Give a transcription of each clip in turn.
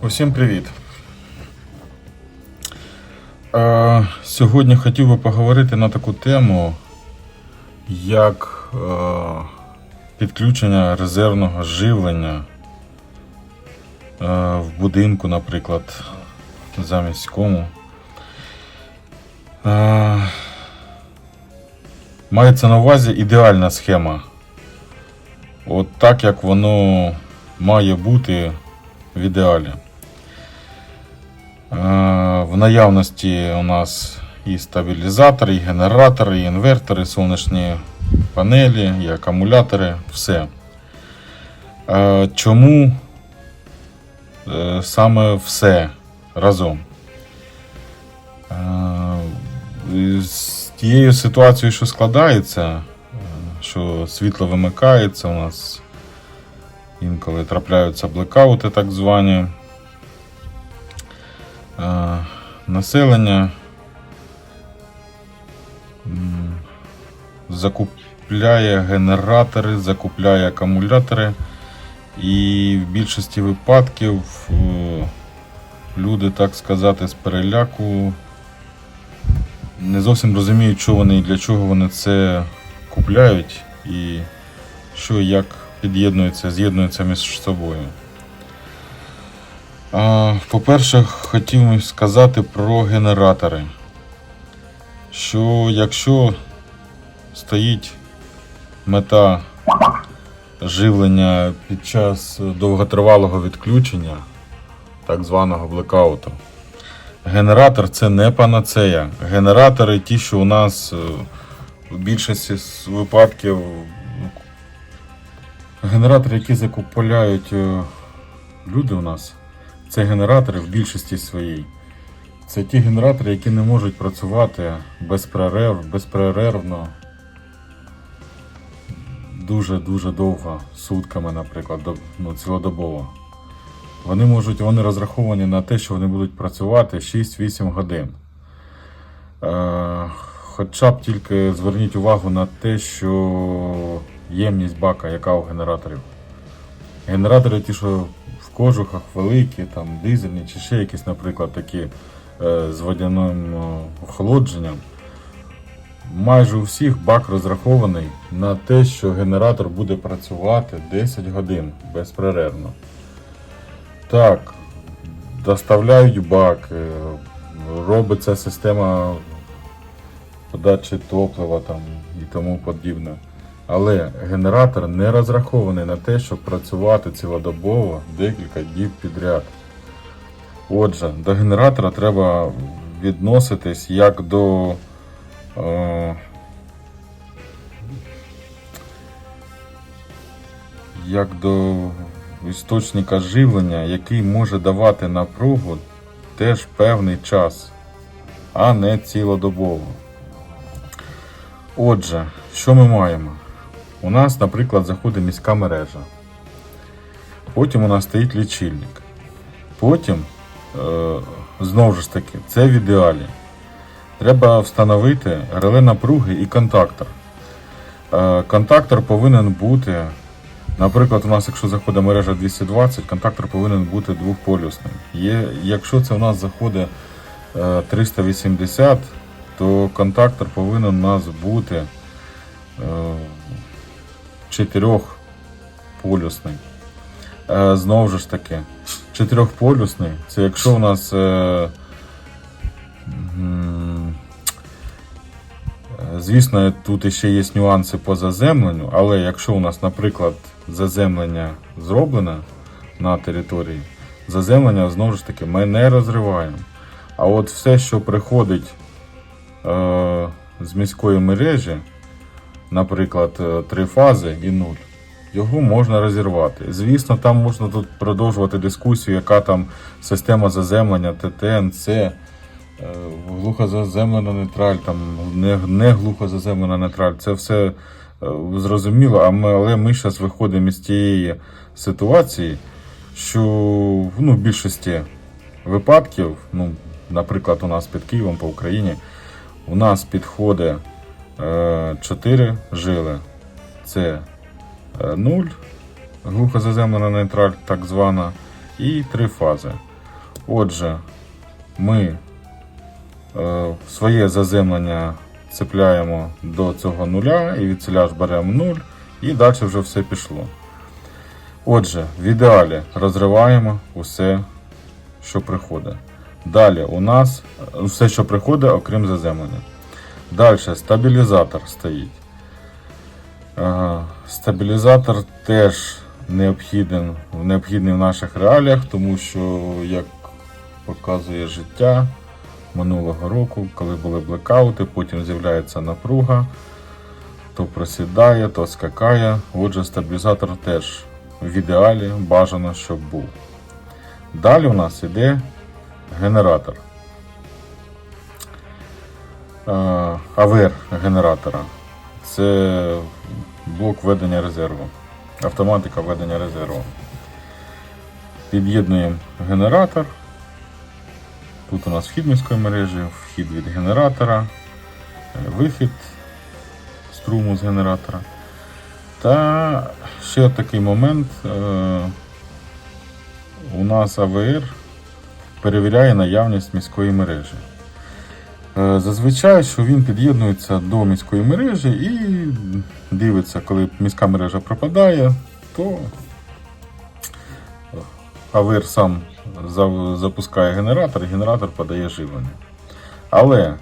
Усім привіт. Е, сьогодні хотів би поговорити на таку тему, як е, підключення резервного живлення е, в будинку, наприклад, замість кому. Мається на увазі ідеальна схема. От так, як воно має бути в ідеалі. В наявності у нас і стабілізатор, і генератор, і інвертор, і сонячні панелі, і акумулятори, все. Чому е, саме все разом? З тією ситуацією, що складається, е, що світло вимикається, у нас інколи трапляються блекаути так звані. Е, населення закупляє генератори, закупляє акумулятори, і в більшості випадків е, люди, так сказати, з переляку не зовсім розуміють, що вони і для чого вони це купляють, і що як під'єднується, з'єднується між собою. По-перше, хотів сказати про генератори. Що якщо стоїть мета живлення під час довготривалого відключення, так званого блекауту, генератор це не панацея. Генератори ті, що у нас е, в більшості випадків генератори, які закупляють е, люди у нас. Це генератори в більшості своїй. Це ті генератори, які не можуть працювати безперерв, безперервно. Дуже-дуже довго, сутками, наприклад, ну, цілодобово. Вони можуть, вони розраховані на те, що вони будуть працювати 6-8 годин. Е, хоча б тільки зверніть увагу на те, що ємність бака, яка у генераторів. Генератори ті, що в кожухах великі, там дизельні чи ще якісь, наприклад, такі е, з водяним е, охолодженням. Майже у всіх бак розрахований на те, що генератор буде працювати 10 годин безперервно. Так, доставляють бак, е, робиться система подачі топлива там, і тому подібне. Але генератор не розрахований на те, щоб працювати цілодобово декілька діб підряд. Отже, до генератора треба відноситись як до е, як до істочника живлення, який може давати напругу теж певний час, а не цілодобово. Отже, що ми маємо? У нас, наприклад, заходить міська мережа. Потім у нас стоїть лічильник. Потім, е, знову ж таки, це в ідеалі. Треба встановити реле напруги і контактор. Е, контактор повинен бути, наприклад, у нас, якщо заходить мережа 220, контактор повинен бути двохполюсним. Є, якщо це у нас заходить е, 380, то контактор повинен у нас бути е, чотирьохполюсний. Е, Знову ж таки, чотирьохполюсний це якщо у нас. е, е, Звісно, тут ще є нюанси по заземленню, але якщо у нас, наприклад, заземлення зроблене на території, заземлення знову ж таки ми не розриваємо. А от все, що приходить е, з міської мережі, наприклад, е, три фази і нуль, його можна розірвати. Звісно, там можна тут продовжувати дискусію, яка там система заземлення, ТТНЦ, е, глухозаземлена нейтраль, там не, не глухозаземлена нейтраль. Це все зрозуміло, а ми, але ми зараз виходимо із тієї ситуації, що ну, в більшості випадків, ну, наприклад, у нас під Києвом по Україні, у нас підходить 4 жили. Це 0, глухозаземлена нейтраль, так звана, і 3 фази. Отже, ми е, своє заземлення цепляємо до цього нуля і від ціля ж беремо 0, і далі вже все пішло. Отже, в ідеалі розриваємо усе, що приходить. Далі у нас все, що приходить, окрім заземлення. Далі стабілізатор стоїть. Е, Стабілізатор теж необхідний, необхідний в наших реаліях, тому що, як показує життя минулого року, коли були блекаути, потім з'являється напруга, то просідає, то скакає. Отже, стабілізатор теж в ідеалі бажано, щоб був. Далі у нас іде генератор. АВР генератора. Це блок ведення резерву. Автоматика ведення резерву. Під'єднуємо генератор. Тут у нас вхід міської мережі, вхід від генератора, е, вихід струму з генератора. Та ще такий момент. е, У нас АВР перевіряє наявність міської мережі. Е, Зазвичай, що він під'єднується до міської мережі і дивиться, коли міська мережа пропадає, то АВР сам запускає генератор, генератор подає живлення. Але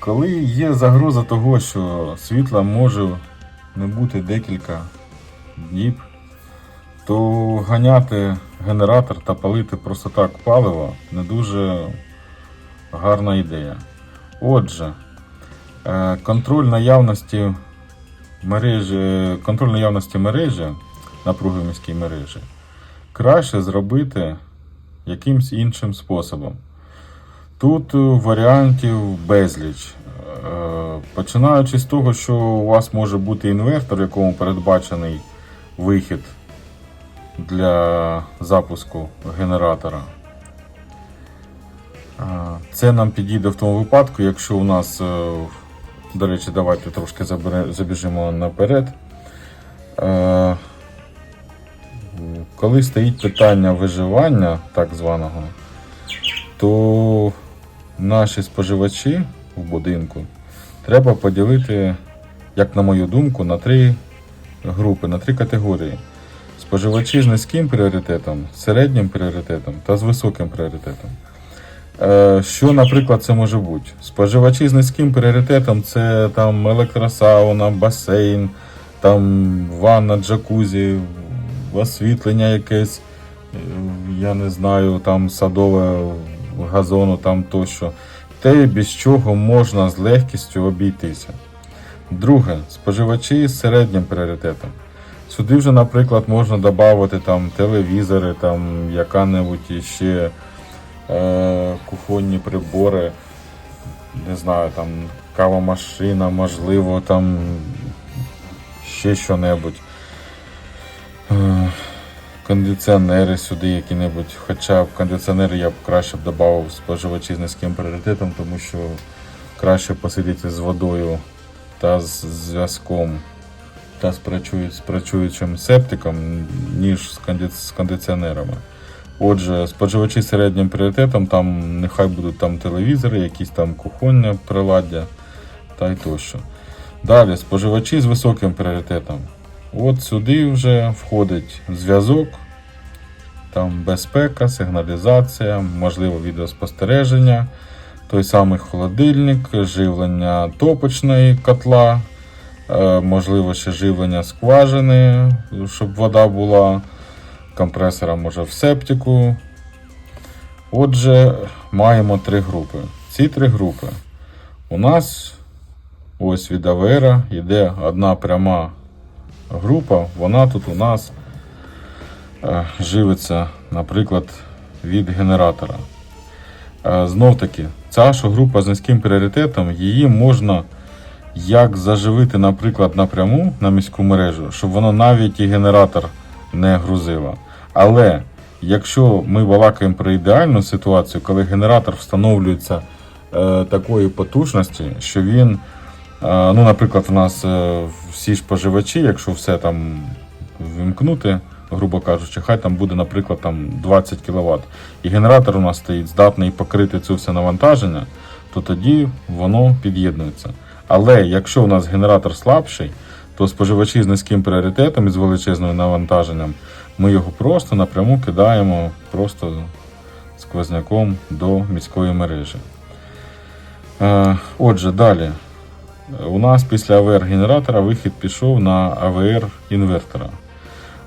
коли є загроза того, що світла може не бути декілька днів, то ганяти генератор та палити просто так паливо не дуже гарна ідея. Отже, е, контроль наявності мережі, контроль наявності мережі, напруги міській мережі, краще зробити якимсь іншим способом. Тут е, варіантів безліч. Е, Починаючи з того, що у вас може бути інвертор, якому передбачений вихід для запуску генератора. Це нам підійде в тому випадку, якщо у нас, е, до речі, давайте трошки забіжимо наперед. Коли стоїть питання виживання, так званого, то наші споживачі в будинку треба поділити, як на мою думку, на три групи, на три категорії. Споживачі з низьким пріоритетом, середнім пріоритетом та з високим пріоритетом. Е, Що, наприклад, це може бути? Споживачі з низьким пріоритетом це там електросауна, басейн, там ванна, джакузі, освітлення якесь, е, я не знаю, там садове газону, там тощо. Те, без чого можна з легкістю обійтися. Друге, споживачі з середнім пріоритетом. Сюди вже, наприклад, можна додати там телевізори, там яка-небудь іще е, кухонні прибори, не знаю, там кавомашина, можливо, там ще що-небудь. Е, кондиціонери сюди які-небудь. Хоча в кондиціонери я б краще б додав споживачі з низьким пріоритетом, тому що краще посидіти з водою та з зв'язком та з працюю- працюючим септиком, ніж з кондиціонерами. Отже, споживачі з середнім пріоритетом, там нехай будуть там телевізори, якісь там кухонне приладдя та й тощо. Далі, споживачі з високим пріоритетом. От сюди вже входить зв'язок, там безпека, сигналізація, можливо відеоспостереження, той самий холодильник, живлення топочної котла, е, можливо ще живлення скважини, щоб вода була, компресора може в септику. Отже, маємо три групи. Ці три групи у нас ось від АВР йде одна пряма група, вона тут у нас живиться, наприклад, від генератора. Е, Знов таки, ця група з низьким пріоритетом, її можна як заживити, наприклад, напряму на міську мережу, щоб воно навіть і генератор не грузило. Але якщо ми балакаємо про ідеальну ситуацію, коли генератор встановлюється е, такої потужності, що він, е, ну, наприклад, у нас е, всі споживачі, якщо все там вимкнути, грубо кажучи, хай там буде, наприклад, там 20 кВт, і генератор у нас стоїть здатний покрити це все навантаження, то тоді воно під'єднується. Але якщо у нас генератор слабший, то споживачі з низьким пріоритетом і з величезним навантаженням, ми його просто напряму кидаємо просто сквозняком до міської мережі. Е, Отже, далі. У нас після АВР-генератора вихід пішов на АВР-інвертора.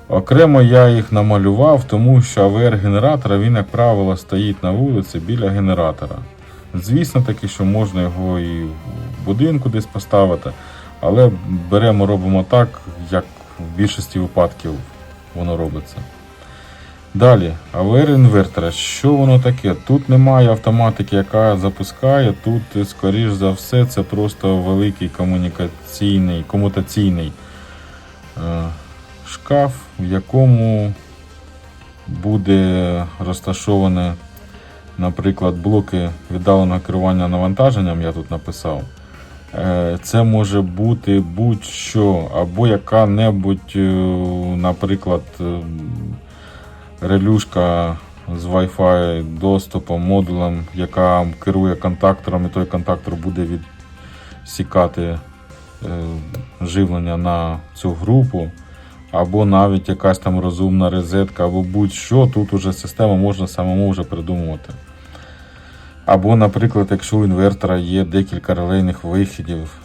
Окремо я їх намалював, тому що АВР-генератор, він, як правило, стоїть на вулиці біля генератора. Звісно таки, що можна його і в будинку десь поставити, але беремо, робимо так, як в більшості випадків воно робиться. Далі, АВР інвертора. Що воно таке? Тут немає автоматики, яка запускає. Тут, скоріш за все, це просто великий комунікаційний, комутаційний е, шкаф, в якому буде розташоване, наприклад, блоки віддаленого керування навантаженням, я тут написав. Е, Це може бути будь-що, або яка-небудь, е, наприклад, е, релюшка з Wi-Fi доступом, модулем, яка керує контактором, і той контактор буде відсікати живлення на цю групу, або навіть якась там розумна розетка, або будь-що, тут уже систему можна самому вже придумувати. Або, наприклад, якщо у інвертора є декілька релейних вихідів,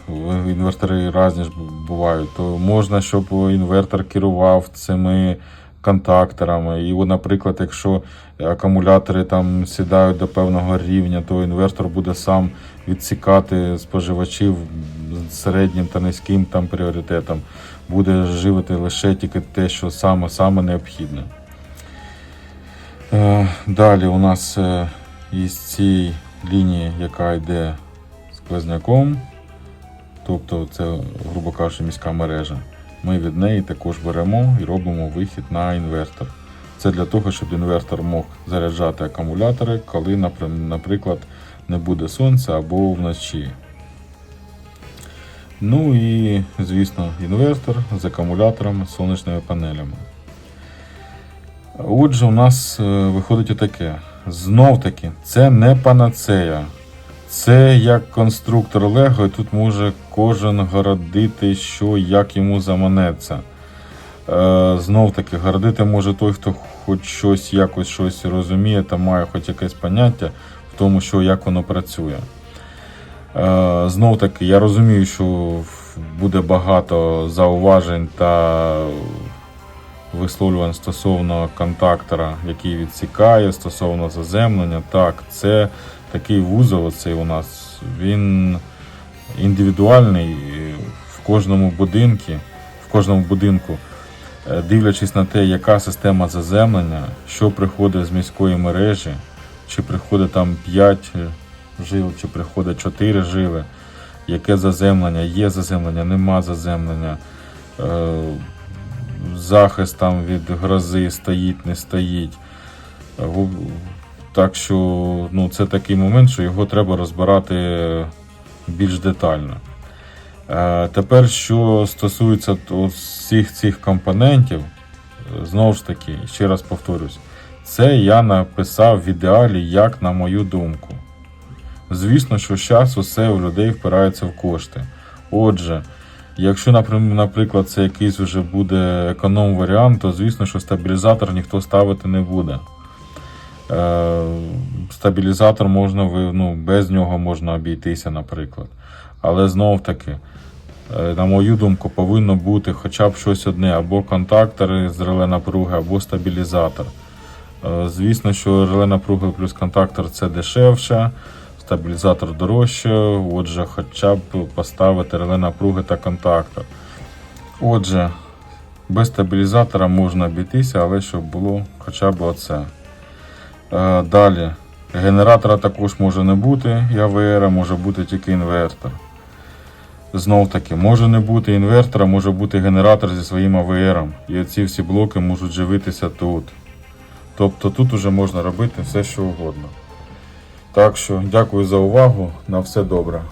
інвертори різні ж бувають, то можна, щоб інвертор керував цими контакторами. І, наприклад, якщо акумулятори там сідають до певного рівня, то інвертор буде сам відсікати споживачів середнім та низьким там пріоритетом, буде живити лише тільки те, що саме, саме необхідне. Е, Далі у нас е, із цієї лінії, яка йде сквозняком, тобто це, грубо кажучи, міська мережа, ми від неї також беремо і робимо вихід на інвертор. Це для того, щоб інвертор мог заряджати акумулятори, коли, наприклад, не буде сонця або вночі. Ну і, звісно, інвертор з акумуляторами, сонячними панелями. Отже, у нас е, виходить отаке. Знов таки, це не панацея. Це як конструктор Лего, і тут може кожен городити, що як йому заманеться. Е, знов таки, городити може той, хто хоч щось якось щось розуміє та має хоч якесь поняття в тому, що як воно працює. Е, знов таки, я розумію, що буде багато зауважень та висловлювань стосовно контактора, який відсікає, стосовно заземлення. Так, це такий вузол, оцей у нас, він індивідуальний е, в кожному будинку, в кожному будинку, е, дивлячись на те, яка система заземлення, що приходить з міської мережі, чи приходить там 5 жил, чи приходить 4 жили, яке заземлення, є заземлення, нема заземлення. Е, захист там від грози стоїть, не стоїть. Е, Так що ну, це такий момент, що його треба розбирати більш детально. Е, Тепер, що стосується всіх цих компонентів, знову ж таки, ще раз повторюсь, це я написав в ідеалі, як на мою думку. Звісно, що зараз усе у людей впирається в кошти. Отже, якщо, наприклад, це якийсь вже буде економ варіант, то звісно, що стабілізатор ніхто ставити не буде. Е, стабілізатор можна ну, без нього можна обійтися, наприклад. Але знов таки, е, на мою думку, повинно бути хоча б щось одне, або контактори з реле напруги, або стабілізатор. Е, Звісно, що реле напруги плюс контактор це дешевше, стабілізатор дорожче, отже, хоча б поставити реле напруги та контактор. Отже, без стабілізатора можна обійтися, але щоб було хоча б оце. Е, Далі. Генератора також може не бути, і може бути тільки інвертор. Знов таки, може не бути інвертора, може бути генератор зі своїм АВР. І оці всі блоки можуть живитися тут. Тобто тут уже можна робити все, що угодно. Так що дякую за увагу. На все добре.